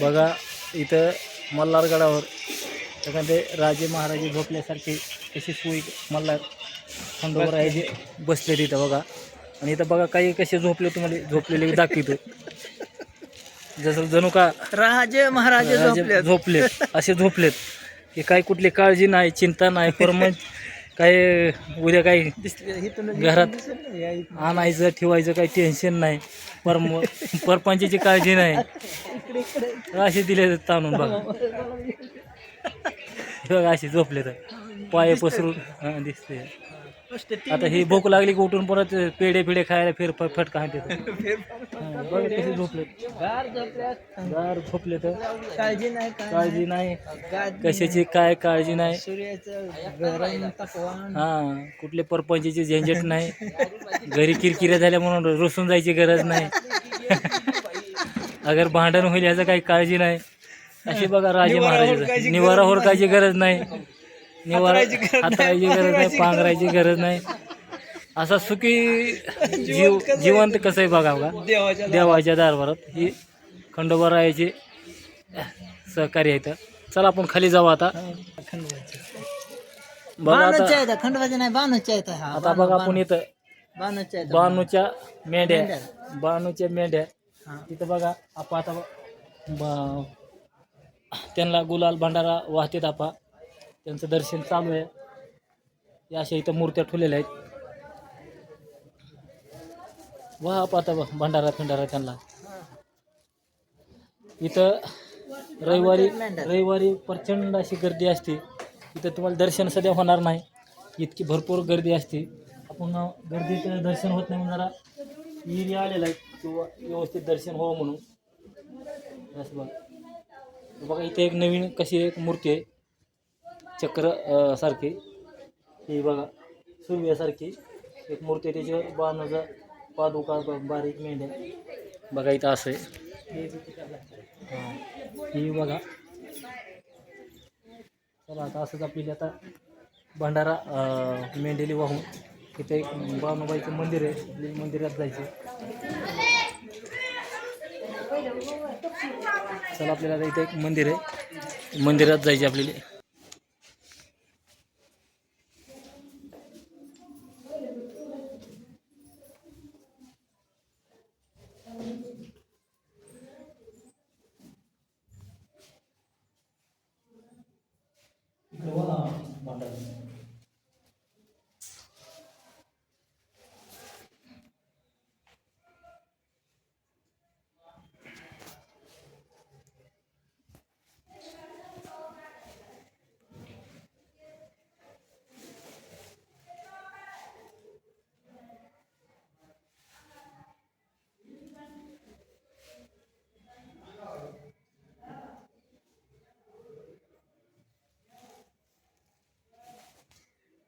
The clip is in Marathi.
बघा इथं मल्हारगडावर एखादे राजे महाराजे झोपल्यासारखे कशी सोयी मल्हार खंडोबर आहे जे बसले तिथं बघा. आणि इथं बघा काही कसे झोपले तुम्हाला झोपलेले दाखवतो. जसं जणू का राजे महाराजे राजे झोपले झोपलेत असे झोपलेत. की काही कुठली काळजी नाही चिंता नाही परमन काय उद्या काही घरात आणायचं ठेवायचं काही टेन्शन नाही. परम परपंचाची काळजी नाही. असे दिले ताणून बघा. बघा असे झोपले तर. पाय पसरून हा, दिसते आता ही भूक लागली की उठून परत पेढे पिढे खायला फेर फटका हाणते बघा कसे झोपले गार झोपले तर काळजी नाही काळजी नाही. कशाची काय काळजी नाही. सूर्याचं हा कुठले परपंचाची झंझट नाही. घरी किरकिऱ्या झाल्या म्हणून रुसून जायची गरज नाही. अगर भांडण होईल याचं काही काळजी नाही. अशी बघा राजे महाराज निवारा होरकायची गरज नाही. निवारा हाताळायची गरज नाही पांघरायची गरज नाही. असा सुखी जीव जिवंत कसं आहे? बघा बघा. देवाच्या दरबारात ही खंडोबा रायाचे सहकार्य आहेत. चला आपण खाली जाऊ आता. बघा आता नाही हा बघा आपण इथं बाणूच्या आहेत. बानूच्या मेंढ्या. बानूच्या मेंढ्या. हा. तिथं बघा आपा आता त्यांना गुलाल भंडारा वाहतेत आपा. त्यांचं दर्शन चालू आहे. या अशा इथं मूर्त्या ठेवलेल्या आहेत. वा पाहता आता भंडारा फिंडारा त्यांना. इथं रविवारी रविवारी प्रचंड अशी गर्दी असते. इथं तुम्हाला दर्शन सध्या होणार नाही. इतकी भरपूर गर्दी असते. आपण गर्दीचं दर्शन होत नाही म्हणून जरा एरिया आलेला आहे. किंवा व्यवस्थित दर्शन व्हावं म्हणून. असं बघा. बघा इथे एक नवीन कशी एक मूर्ती आहे. चक्र सारखी. ही बघा सूर्यासारखी एक मूर्ती आहे त्याच्यावर बाणाचा पादुका बारीक मेंढ्या. बघा इथं असं आहे. हां बघा. चला आता असंच आपल्याला आता भंडारा मेंढेली वाहून इथे एक बानुबाईचं मंदिर आहे. मंदिरात जायचं. चला आपल्याला आता इथे एक मंदिर आहे. मंदिरात जायचे आपल्याला.